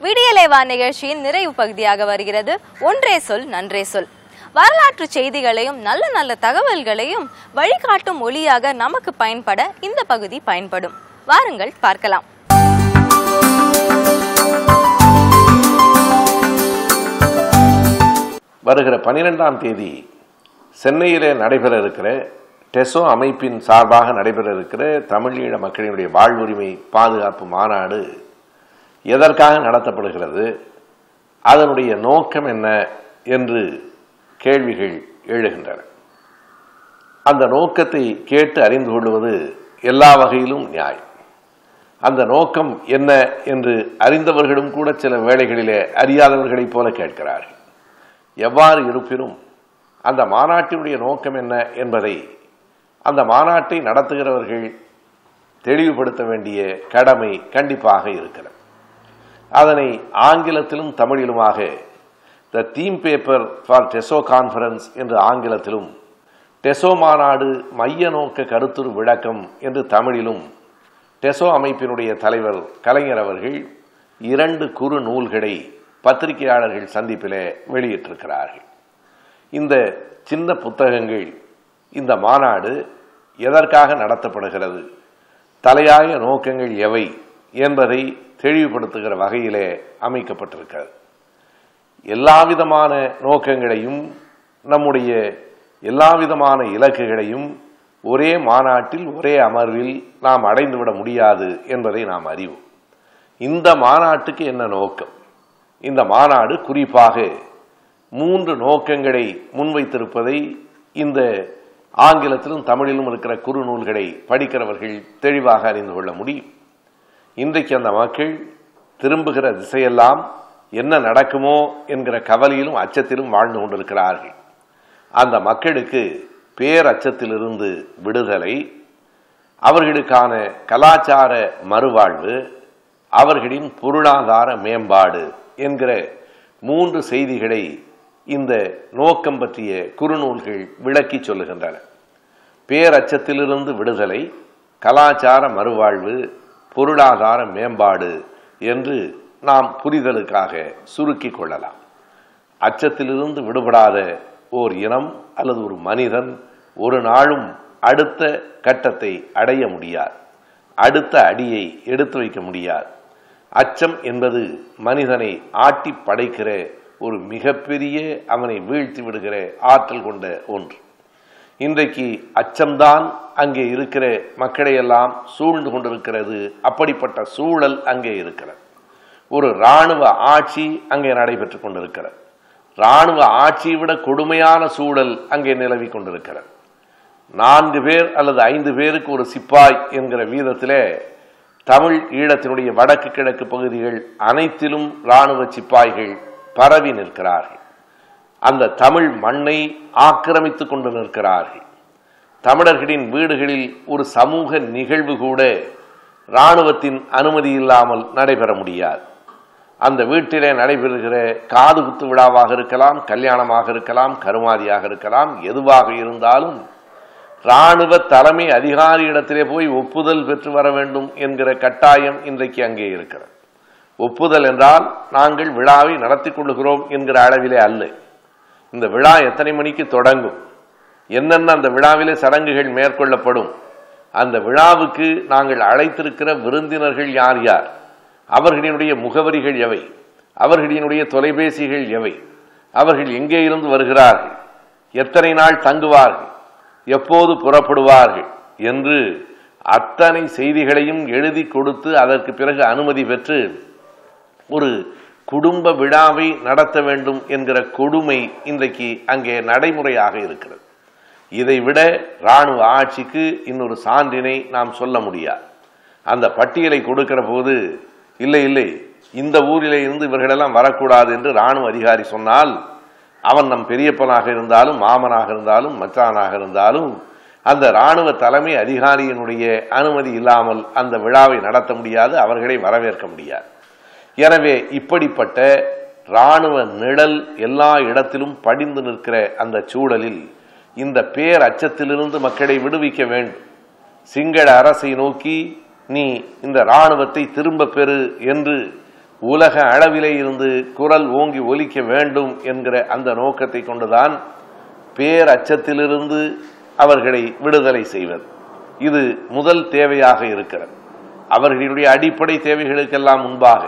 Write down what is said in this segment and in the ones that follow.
விடியலைவா நிகழ்ச்சியின் நிறைவு பகுதியாக வருகிறது. ஒன்றே சொல் நன்றே சொல். வரலாற்று செய்திகளையும் நல்ல நல்ல தகவல்களையும் வழிகாட்டும் ஒளியாக நமக்கு பயன்பட இந்த பகுதி பயன்படும். வாருங்கள் பார்க்கலாம். வருகிற பனிரெண்டாம் தேதி சென்னையிலே நடைபெற இருக்கிற டெசோ அமைப்பின் சார்பாக நடைபெற இருக்கிற தமிழீழ மக்களினுடைய வாழ்வுரிமை பாதுகாப்பு மாநாடு எதற்காக நடத்தப்படுகிறது? அதனுடைய நோக்கம் என்ன? என்று கேள்விகள் எழுகின்றன. அந்த நோக்கத்தை கேட்டு அறிந்து கொள்வது எல்லா வகையிலும் நியாயம். அந்த நோக்கம் என்ன என்று அறிந்தவர்களும் கூட சில வேளைகளிலே அறியாதவர்களைப் போல கேட்கிறார்கள். எவ்வாறு இருப்பினும் அந்த மாநாட்டினுடைய நோக்கம் என்ன என்பதை அந்த மாநாட்டை நடத்துகிறவர்கள் தெளிவுபடுத்த வேண்டிய கடமை கண்டிப்பாக இருக்கிறது. அதனை ஆங்கிலத்திலும் தமிழிலுமாக the theme paper for TESO conference என்று ஆங்கிலத்திலும் டெசோ மாநாடு மைய நோக்க கருத்துரு விளக்கம் என்று தமிழிலும் டெசோ அமைப்பினுடைய தலைவர் கலைஞர் அவர்கள் இரண்டு குறு நூல்களை பத்திரிகையாளர்கள் சந்திப்பிலே வெளியிட்டிருக்கிறார்கள். இந்த சின்ன புத்தகங்கள் இந்த மாநாடு எதற்காக நடத்தப்படுகிறது தலையாய நோக்கங்கள் எவை என்பதை தெளிவுபடுத்துகிற வகையிலே அமைக்கப்பட்டிருக்கிறது. எல்லாவிதமான நோக்கங்களையும் நம்முடைய எல்லாவிதமான இலக்குகளையும் ஒரே மாநாட்டில் ஒரே அமர்வில் நாம் அடைந்துவிட முடியாது என்பதை நாம் அறிவோம். இந்த மாநாட்டுக்கு என்ன நோக்கம்? இந்த மாநாடு குறிப்பாக மூன்று நோக்கங்களை முன்வைத்திருப்பதை இந்த ஆங்கிலத்திலும் தமிழிலும் இருக்கிற குறுநூல்களை படிக்கிறவர்கள் தெளிவாக அறிந்து கொள்ள முடியும். இன்றைக்கு அந்த மக்கள் திரும்புகிற திசையெல்லாம் என்ன நடக்குமோ என்கிற கவலையிலும் அச்சத்திலும் வாழ்ந்து கொண்டிருக்கிறார்கள். அந்த மக்களுக்கு பேரச்சத்திலிருந்து விடுதலை அவர்களுக்கான கலாச்சார மறுவாழ்வு அவர்களின் பொருளாதார மேம்பாடு என்கிற மூன்று செய்திகளை இந்த நோக்கம் பற்றிய குறுநூல்கள் விளக்கி சொல்லுகின்றன. பேரச்சத்திலிருந்து விடுதலை கலாச்சார மறுவாழ்வு பொருளாதார மேம்பாடு என்று நாம் புரிதலுக்காக சுருக்கிக் கொள்ளலாம். அச்சத்திலிருந்து விடுபடாத ஓர் இனம் அல்லது ஒரு மனிதன் ஒரு நாளும் அடுத்த கட்டத்தை அடைய முடியாது. அடுத்த அடியை எடுத்து வைக்க முடியாது. அச்சம் என்பது மனிதனை ஆட்டி படைக்கிற ஒரு மிகப்பெரிய அவனை வீழ்த்தி விடுகிற ஆற்றல் கொண்ட ஒன்று. இன்றைக்கு அச்சம்தான் அங்கே இருக்கிற மக்களையெல்லாம் சூழ்ந்து கொண்டிருக்கிறது. அப்படிப்பட்ட சூழல் அங்கே இருக்கிறது. ஒரு இராணுவ ஆட்சி அங்கே நடைபெற்றுக் கொண்டிருக்கிறது. இராணுவ ஆட்சியை விட கொடுமையான சூழல் அங்கே நிலவி கொண்டிருக்கிறது. நான்கு பேர் அல்லது ஐந்து பேருக்கு ஒரு சிப்பாய் என்கிற வீதத்திலே தமிழ் ஈழத்தினுடைய வடக்கு கிழக்கு பகுதிகள் அனைத்திலும் இராணுவ சிப்பாய்கள் பரவி நிற்கிறார்கள். அந்த தமிழ் மண்ணை ஆக்கிரமித்துக் கொண்டு நிற்கிறார்கள். தமிழர்களின் வீடுகளில் ஒரு சமூக நிகழ்வு கூட இராணுவத்தின் அனுமதி இல்லாமல் நடைபெற முடியாது. அந்த வீட்டிலே நடைபெறுகிற காது குத்து விழாவாக இருக்கலாம் கல்யாணமாக இருக்கலாம் கருமாதியாக இருக்கலாம் எதுவாக இருந்தாலும் இராணுவ தலைமை அதிகாரியிடத்திலே போய் ஒப்புதல் பெற்று வர வேண்டும் என்கிற கட்டாயம் இன்றைக்கு அங்கே இருக்கிறது. ஒப்புதல் என்றால் நாங்கள் விழாவை நடத்தி கொள்ளுகிறோம் என்கிற அளவிலே அல்ல. இந்த விழா எத்தனை மணிக்கு தொடங்கும்? என்னென்ன அந்த விழாவிலே சடங்குகள் மேற்கொள்ளப்படும்? அந்த விழாவுக்கு நாங்கள் அழைத்திருக்கிற விருந்தினர்கள் யார் யார்? அவர்களினுடைய முகவரிகள் எவை? அவர்களினுடைய தொலைபேசிகள் எவை? அவர்கள் எங்கே இருந்து வருகிறார்கள்? எத்தனை நாள் தங்குவார்கள்? எப்போது புறப்படுவார்கள்? என்று அத்தனை செய்திகளையும் எழுதி கொடுத்து அதற்கு பிறகு அனுமதி பெற்று ஒரு குடும்ப விழாவை நடத்த வேண்டும் என்கிற கொடுமை இன்றைக்கு அங்கே நடைமுறையாக இருக்கிறது. இதை விட இராணுவ ஆட்சிக்கு இன்னொரு சான்றினை நாம் சொல்ல முடியாது அந்த பட்டியலை கொடுக்கிற போது இல்லை இல்லை இந்த ஊரிலே இருந்து இவர்களெல்லாம் வரக்கூடாது என்று இராணுவ அதிகாரி சொன்னால் அவன் நம் பெரியப்பனாக இருந்தாலும் மாமனாக இருந்தாலும் மச்சானாக இருந்தாலும் அந்த இராணுவ தலைமை அதிகாரியினுடைய அனுமதி இல்லாமல் அந்த விழாவை நடத்த முடியாது அவர்களை வரவேற்க முடியாது. எனவே இப்படிப்பட்ட இராணுவ நிழல் எல்லா இடத்திலும் படிந்து நிற்கிற அந்த சூழலில் இந்த பேர் அச்சத்திலிருந்து மக்களை விடுவிக்க வேண்டும். சிங்கள அரசை நோக்கி நீ இந்த இராணுவத்தை திரும்ப பெறு என்று உலக அளவிலே இருந்து குரல் ஓங்கி ஒலிக்க வேண்டும் என்கிற அந்த நோக்கத்தை கொண்டுதான் பேரச்சத்திலிருந்து அவர்களை விடுதலை செய்வது. இது முதல் தேவையாக இருக்கிறது. அவர்களுடைய அடிப்படை தேவைகளுக்கெல்லாம் முன்பாக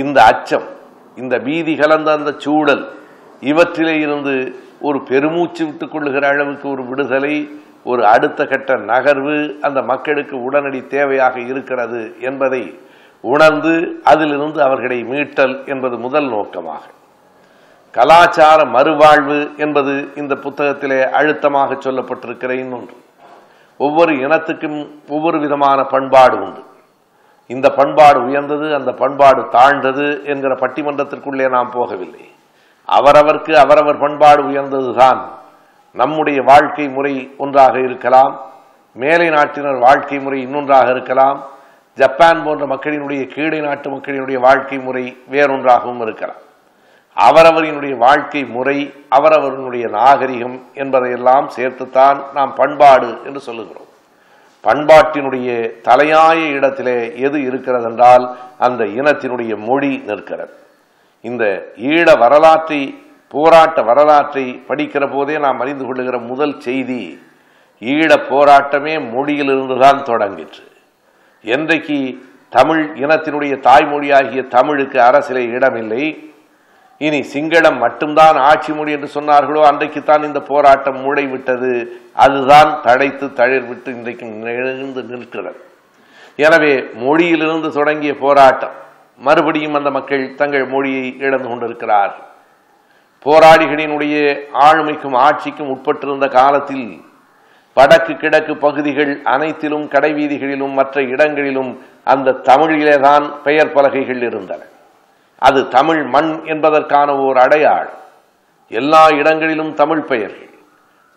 இந்த அச்சம் இந்த பீதி கலந்த அந்த சூழல் இவற்றிலே இருந்து ஒரு பெருமூச்சு விட்டுக் கொள்ளுகிற அளவுக்கு ஒரு விடுதலை ஒரு அடுத்த கட்ட நகர்வு அந்த மக்களுக்கு உடனடி தேவையாக இருக்கிறது என்பதை உணர்ந்து அதிலிருந்து அவர்களை மீட்டல் என்பது முதல் நோக்கமாக. கலாச்சார மறுவாழ்வு என்பது இந்த புத்தகத்திலே அழுத்தமாக சொல்லப்பட்டிருக்கிற இன்னொன்று. ஒவ்வொரு இனத்துக்கும் ஒவ்வொரு விதமான பண்பாடு உண்டு. இந்த பண்பாடு உயர்ந்தது அந்த பண்பாடு தாழ்ந்தது என்கிற பட்டிமன்றத்திற்குள்ளே நாம் போகவில்லை. அவரவர்க்கு அவரவர் பண்பாடு உயர்ந்ததுதான். நம்முடைய வாழ்க்கை முறை ஒன்றாக இருக்கலாம் மேலை நாட்டினர் வாழ்க்கை முறை இன்னொன்றாக இருக்கலாம் ஜப்பான் போன்ற மக்களினுடைய கீழே நாட்டு மக்களினுடைய வாழ்க்கை முறை வேறொன்றாகவும் இருக்கலாம். அவரவரினுடைய வாழ்க்கை முறை அவரவர்களுடைய நாகரிகம் என்பதையெல்லாம் சேர்த்துத்தான் நாம் பண்பாடு என்று சொல்லுகிறோம். பண்பாட்டினுடைய தலையாய இடத்திலே எது இருக்கிறது என்றால் அந்த இனத்தினுடைய மொழி நிற்கிறது. இந்த ஈழ வரலாற்றை போராட்ட வரலாற்றை படிக்கிற போதே நாம் அறிந்து கொள்ளுகிற முதல் செய்தி ஈழ போராட்டமே மொழியிலிருந்து தான் தொடங்கிற்று. என்றைக்கு தமிழ் இனத்தினுடைய தாய்மொழியாகிய தமிழுக்கு அரசிலே இடமில்லை இனி சிங்களம் மட்டும்தான் ஆட்சி மொழி என்று சொன்னார்களோ அன்றைக்குத்தான் இந்த போராட்டம் மூடைவிட்டது அதுதான் தடைத்து தளிர்விட்டு இன்றைக்கு நிகழ்ந்து நிற்கிறது. எனவே மொழியிலிருந்து தொடங்கிய போராட்டம் மறுபடியும் அந்த மக்கள் தங்கள் மொழியை இழந்து கொண்டிருக்கிறார்கள். போராளிகளினுடைய ஆளுமைக்கும் ஆட்சிக்கும் உட்பட்டிருந்த காலத்தில் வடக்கு கிழக்கு பகுதிகள் அனைத்திலும் கடைவீதிகளிலும் மற்ற இடங்களிலும் அந்த தமிழிலேதான் பெயர் பலகைகள் இருந்தன. அது தமிழ் மண் என்பதற்கான ஓர் அடையாளம். எல்லா இடங்களிலும் தமிழ் பெயர்கள்.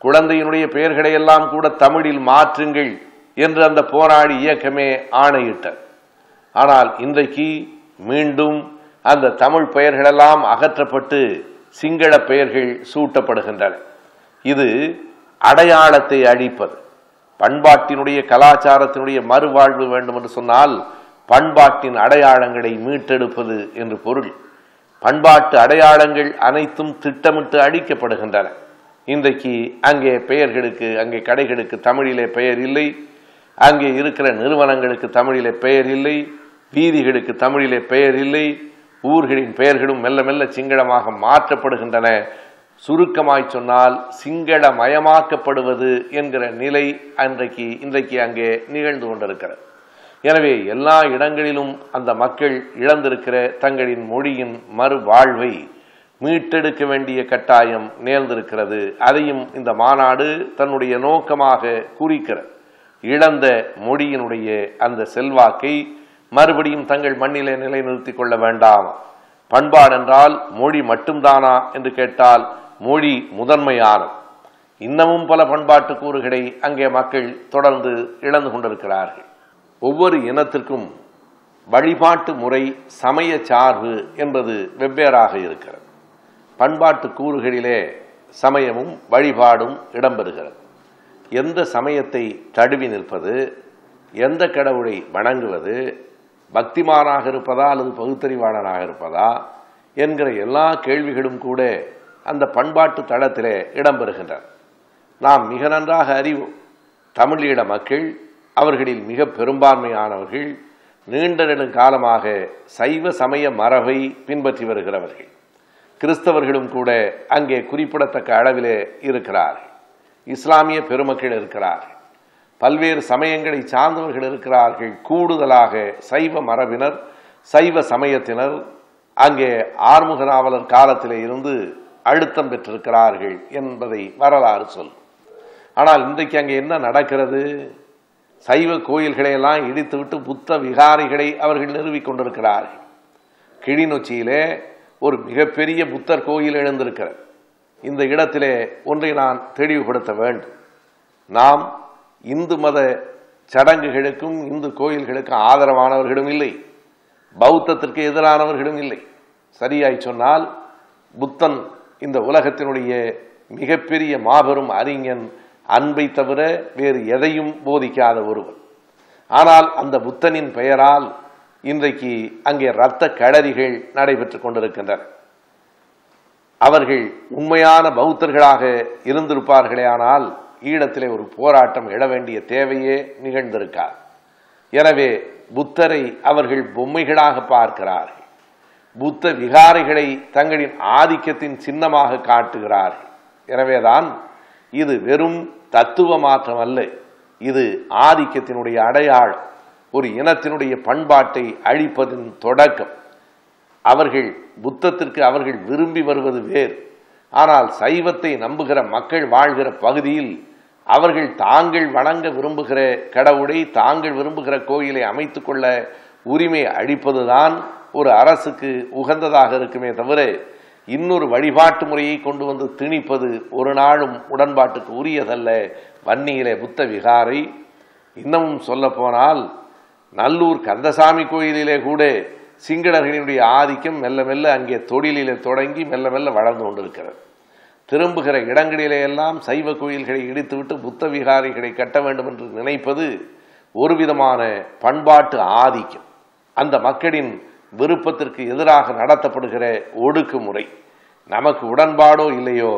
குழந்தையினுடைய பெயர்களை எல்லாம் கூட தமிழில் மாற்றுங்கள் என்று அந்த போராடி இயக்கமே ஆணையிட்டது. ஆனால் இன்றைக்கு மீண்டும் அந்த தமிழ் பெயர்களெல்லாம் அகற்றப்பட்டு சிங்கள பெயர்கள் சூட்டப்படுகின்றன. இது அடையாளத்தை அழிப்பது. பண்பாட்டினுடைய கலாச்சாரத்தினுடைய மறுவாழ்வு வேண்டும் என்று சொன்னால் பண்பாட்டின் அடையாளங்களை மீட்டெடுப்பது என்று பொருள். பண்பாட்டு அடையாளங்கள் அனைத்தும் திட்டமிட்டு அழிக்கப்படுகின்றன இன்றைக்கு அங்கே பெயர்களுக்கு அங்கே கடைகளுக்கு தமிழிலே பெயர் இல்லை. அங்கே இருக்கிற நிறுவனங்களுக்கு தமிழிலே பெயர் இல்லை. வீதிகளுக்கு தமிழிலே பெயர் இல்லை. ஊர்களின் பெயர்களும் மெல்ல மெல்ல சிங்களமாக மாற்றப்படுகின்றன. சுருக்கமாய் சொன்னால் சிங்களமயமாக்கப்படுவது என்கிற நிலை அன்றைக்கு இன்றைக்கு அங்கே நிகழ்ந்து கொண்டிருக்கிறது. எனவே எல்லா இடங்களிலும் அந்த மக்கள் இழந்திருக்கிற தங்களின் மொழியின் மறுவாழ்வை மீட்டெடுக்க வேண்டிய கட்டாயம் நேர்ந்திருக்கிறது. அதையும் இந்த மாநாடு தன்னுடைய நோக்கமாக குறிக்கிறது. இழந்த மொழியினுடைய அந்த செல்வாக்கை மறுபடியும் தங்கள் மண்ணிலே நிலைநிறுத்திக் கொள்ள வேண்டாம்? பண்பாடு என்றால் மொழி மட்டும்தானா என்று கேட்டால் மொழி முதன்மையானது. இன்னமும் பல பண்பாட்டு கூறுகளை அங்கே மக்கள் தொடர்ந்து இழந்து கொண்டிருக்கிறார்கள். ஒவ்வொரு இனத்திற்கும் வழிபாட்டு முறை சமய சார்பு என்பது வெவ்வேறாக இருக்கிறது. பண்பாட்டு கூறுகளிலே சமயமும் வழிபாடும் இடம்பெறுகிறது. எந்த சமயத்தை தழுவி நிற்பது எந்த கடவுளை வணங்குவது பக்திமானாக இருப்பதா அல்லது பகுத்தறிவாளனாக இருப்பதா என்கிற எல்லா கேள்விகளும் கூட அந்த பண்பாட்டு தளத்திலே இடம்பெறுகின்றன. நாம் மிக நன்றாக அறிவோம். தமிழீழ மக்கள் அவர்களில் மிக பெரும்பான்மையானவர்கள் நீண்ட நெடுங்காலமாக சைவ சமய மரபை பின்பற்றி வருகிறவர்கள். கிறிஸ்தவர்களும் கூட அங்கே குறிப்பிடத்தக்க அளவிலே இருக்கிறார்கள். இஸ்லாமிய பெருமக்கள் இருக்கிறார்கள். பல்வேறு சமயங்களை சார்ந்தவர்கள் இருக்கிறார்கள். கூடுதலாக சைவ மரபினர் சைவ சமயத்தினர் அங்கே ஆறுமுக நாவலர் காலத்திலே இருந்து அழுத்தம் பெற்றிருக்கிறார்கள் என்பதை வரலாறு சொல் ஆனால் இன்றைக்கு அங்கே என்ன நடக்கிறது? சைவ கோயில்களையெல்லாம் இடித்துவிட்டு புத்த விகாரிகளை அவர்கள் நிறுவிக் கொண்டிருக்கிறார்கள். கிளிநொச்சியிலே ஒரு மிகப்பெரிய புத்தர் கோயில் எழுந்திருக்கிறது. இந்த இடத்திலே ஒன்றை நான் தெளிவுபடுத்த வேண்டும். நாம் இந்து மத சடங்குகளுக்கும் இந்து கோயில்களுக்கும் ஆதரவானவர்களும் இல்லை. பௌத்தத்திற்கு எதிரானவர்களும் இல்லை. சரியாய் சொன்னால் புத்தன் இந்த உலகத்தினுடைய மிகப்பெரிய மாபெரும் அறிஞன் அன்பை தவிர வேறு எதையும் போதிக்காத ஒருவர் ஆனால் அந்த புத்தனின் பெயரால் இன்றைக்கு அங்கே இரத்த களரிகள் நடைபெற்றுக் கொண்டிருக்கின்றன. அவர்கள் உண்மையான பௌத்தர்களாக இருந்திருப்பார்களே ஆனால் ஈழத்திலே ஒரு போராட்டம் எழ வேண்டிய தேவையே நிகழ்ந்திருக்கார் எனவே புத்தரை அவர்கள் பொம்மைகளாக பார்க்கிறார்கள். புத்த விகாரிகளை தங்களின் ஆதிக்கத்தின் சின்னமாக காட்டுகிறார்கள். எனவேதான் இது வெறும் தத்துவ மாற்றம் அல்ல இது ஆதிக்கத்தினுடைய அடையாளம். ஒரு இனத்தினுடைய பண்பாட்டை அழிப்பதின் தொடக்கம். அவர்கள் புத்தத்திற்கு அவர்கள் விரும்பி வருவது வேறு. ஆனால் சைவத்தை நம்புகிற மக்கள் வாழ்கிற பகுதியில் அவர்கள் தாங்கள் வணங்க விரும்புகிற கடவுளை தாங்கள் விரும்புகிற கோயிலை அமைத்துக் கொள்ள உரிமை அளிப்பதுதான் ஒரு அரசுக்கு உகந்ததாக இருக்குமே தவிர இன்னொரு வழிபாட்டு முறையை கொண்டு வந்து திணிப்பது ஒரு நாளும் உடன்பாட்டுக்கு உரியதல்ல. வன்னியிலே புத்த விகாரை. இன்னமும் சொல்லப்போனால் நல்லூர் கந்தசாமி கோயிலிலே கூட சிங்களர்களினுடைய ஆதிக்கம் மெல்ல மெல்ல அங்கே தொழிலிலே தொடங்கி மெல்ல மெல்ல வளர்ந்து கொண்டிருக்கிறது. திரும்புகிற இடங்களிலே எல்லாம் சைவ கோயில்களை இடித்துவிட்டு புத்த விகாரிகளை கட்ட வேண்டும் என்று நினைப்பது ஒரு விதமான பண்பாட்டு ஆதிக்கம். அந்த மக்களின் விருப்பத்திற்கு எதிராக நடத்தப்படுகிற ஒடுக்குமுறை. நமக்கு உடன்பாடோ இல்லையோ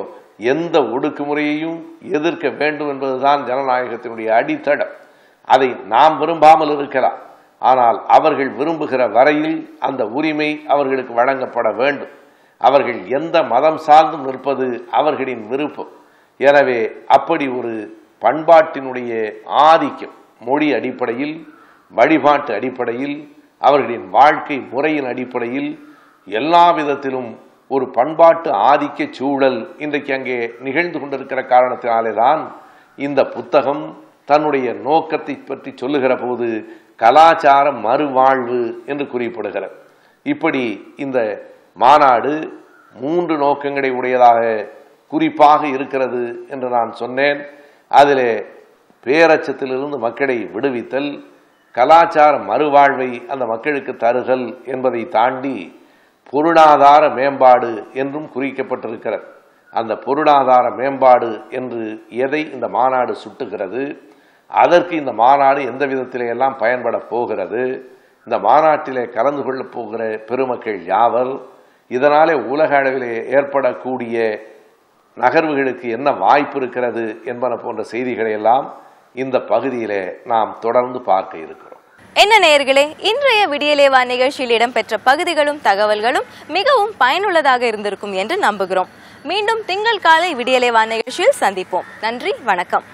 எந்த ஒடுக்குமுறையையும் எதிர்க்க வேண்டும் என்பதுதான் ஜனநாயகத்தினுடைய அடித்தடம். அதை நாம் விரும்பாமல் இருக்கலாம். ஆனால் அவர்கள் விரும்புகிற வரையில் அந்த உரிமை அவர்களுக்கு வழங்கப்பட வேண்டும். அவர்கள் எந்த மதம் சார்ந்தும் நிற்பது அவர்களின் விருப்பம். எனவே அப்படி ஒரு பண்பாட்டினுடைய ஆதிக்கம் மொழி அடிப்படையில் வழிபாட்டு அடிப்படையில் அவர்களின் வாழ்க்கை முறையின் அடிப்படையில் எல்லா விதத்திலும் ஒரு பண்பாட்டு ஆதிக்க சூழல் இன்றைக்கு அங்கே நிகழ்ந்து கொண்டிருக்கிற காரணத்தினாலே தான் இந்த புத்தகம் தன்னுடைய நோக்கத்தை பற்றி சொல்லுகிற போது கலாச்சார மறுவாழ்வு என்று குறிப்பிடுகிறது. இப்படி இந்த மாநாடு மூன்று நோக்கங்களை உடையதாக குறிப்பாக இருக்கிறது என்று நான் சொன்னேன். அதிலே பேரச்சத்திலிருந்து மக்களை விடுவித்தல் கலாச்சார மறுவாழ்வை அந்த மக்களுக்கு தருதல் என்பதை தாண்டி பொருளாதார மேம்பாடு என்றும் குறிக்கப்பட்டிருக்கிறது. அந்த பொருளாதார மேம்பாடு என்று எதை இந்த மாநாடு சுட்டுகிறது? அதற்கு இந்த மாநாடு எந்த விதத்திலேயெல்லாம் பயன்பட போகிறது? இந்த மாநாட்டிலே கலந்து கொள்ளப் போகிற பெருமக்கள் யாவர்? இதனாலே உலக அளவிலே ஏற்படக்கூடிய நகர்வுகளுக்கு என்ன வாய்ப்பு இருக்கிறது என்பன போன்ற செய்திகளை எல்லாம் இந்த பகுதியிலே நாம் தொடர்ந்து பார்க்க இருக்கிறோம். என்ன நேயர்களே இன்றைய விடியலேவா நிகழ்ச்சியில் இடம்பெற்ற பகுதிகளும் தகவல்களும் மிகவும் பயனுள்ளதாக இருந்திருக்கும் என்று நம்புகிறோம். மீண்டும் திங்கள் காலை விடியலேவா நிகழ்ச்சியில் சந்திப்போம். நன்றி வணக்கம்.